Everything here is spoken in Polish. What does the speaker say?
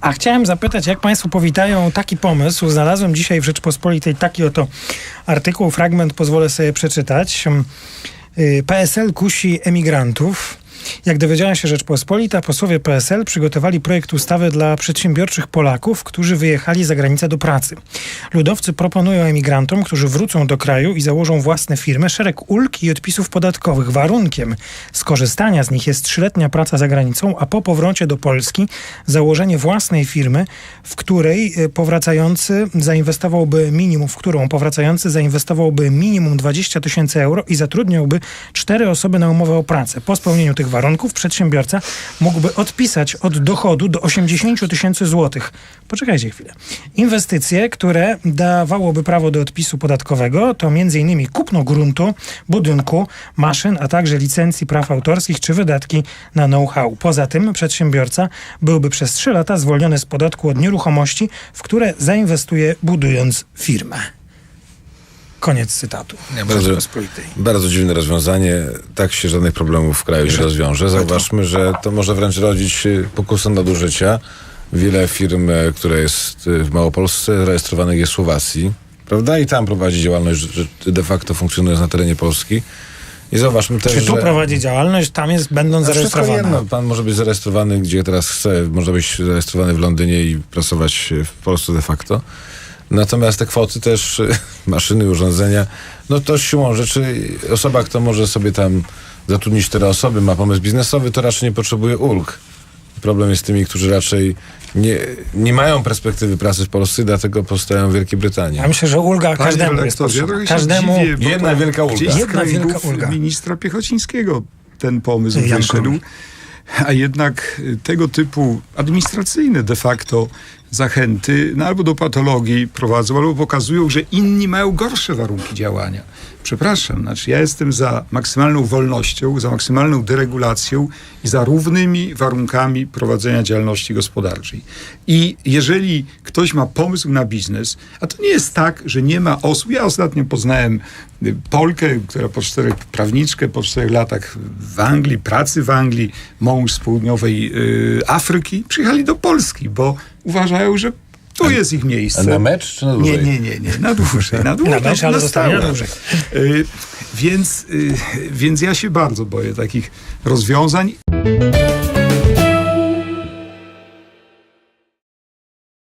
A chciałem zapytać, jak Państwo powitają taki pomysł? Znalazłem dzisiaj w Rzeczpospolitej taki oto artykuł, fragment pozwolę sobie przeczytać. Y, PSL kusi emigrantów. Jak dowiedziała się Rzeczpospolita, posłowie PSL przygotowali projekt ustawy dla przedsiębiorczych Polaków, którzy wyjechali za granicę do pracy. Ludowcy proponują emigrantom, którzy wrócą do kraju i założą własne firmy, szereg ulg i odpisów podatkowych. Warunkiem skorzystania z nich jest trzyletnia praca za granicą, a po powrocie do Polski założenie własnej firmy, w której e, powracający zainwestowałby minimum, w którą powracający zainwestowałby minimum 20 tysięcy euro i zatrudniałby cztery osoby na umowę o pracę. Po spełnieniu tych warunków przedsiębiorca mógłby odpisać od dochodu do 80 tysięcy złotych. Poczekajcie chwilę. Inwestycje, które dawałoby prawo do odpisu podatkowego to m.in. kupno gruntu, budynku, maszyn, a także licencji praw autorskich czy wydatki na know-how. Poza tym przedsiębiorca byłby przez 3 lata zwolniony z podatku od nieruchomości, w które zainwestuje budując firmę. Koniec cytatu. Ja bardzo, bardzo dziwne rozwiązanie. Tak się żadnych problemów w kraju nie rozwiąże. Zauważmy, że to może wręcz rodzić pokusę nadużycia. Wiele firm, e, które jest e, w Małopolsce, zarejestrowanych jest w Słowacji, prawda? I tam prowadzi działalność, że de facto funkcjonując na terenie Polski. I zauważmy też, Czy tu że... prowadzi działalność, tam jest będąc zarejestrowany. Jedno. Pan może być zarejestrowany, gdzie teraz chce. Może być zarejestrowany w Londynie i pracować w Polsce de facto. Natomiast te kwoty też, maszyny, urządzenia, no to siłą rzeczy osoba, kto może sobie tam zatrudnić cztery osoby, ma pomysł biznesowy, to raczej nie potrzebuje ulg. Problem jest z tymi, którzy raczej nie, nie mają perspektywy pracy w Polsce, dlatego powstają w Wielkiej Brytanii. Ja myślę, że ulga Panie każdemu jest potrzebna. Każdemu dziwię, jedna wielka ulga. Jedna wielka ulga. ministra Piechocińskiego ten pomysł wyszedł. A jednak tego typu administracyjne de facto zachęty no, albo do patologii prowadzą, albo pokazują, że inni mają gorsze warunki działania. Przepraszam, znaczy ja jestem za maksymalną wolnością, za maksymalną deregulacją i za równymi warunkami prowadzenia działalności gospodarczej. I jeżeli ktoś ma pomysł na biznes, a to nie jest tak, że nie ma osób. Ja ostatnio poznałem y, Polkę, która po czterech, prawniczkę po czterech latach w Anglii, pracy w Anglii, mąż z południowej yy, Afryki, przyjechali do Polski, bo uważają, że tu jest ich miejsce. Na mecz czy na dłużej? Nie, nie, nie, nie. na dłużej. Na, dłużej, na mecz, ale na dłużej. Y, więc, y, więc ja się bardzo boję takich rozwiązań.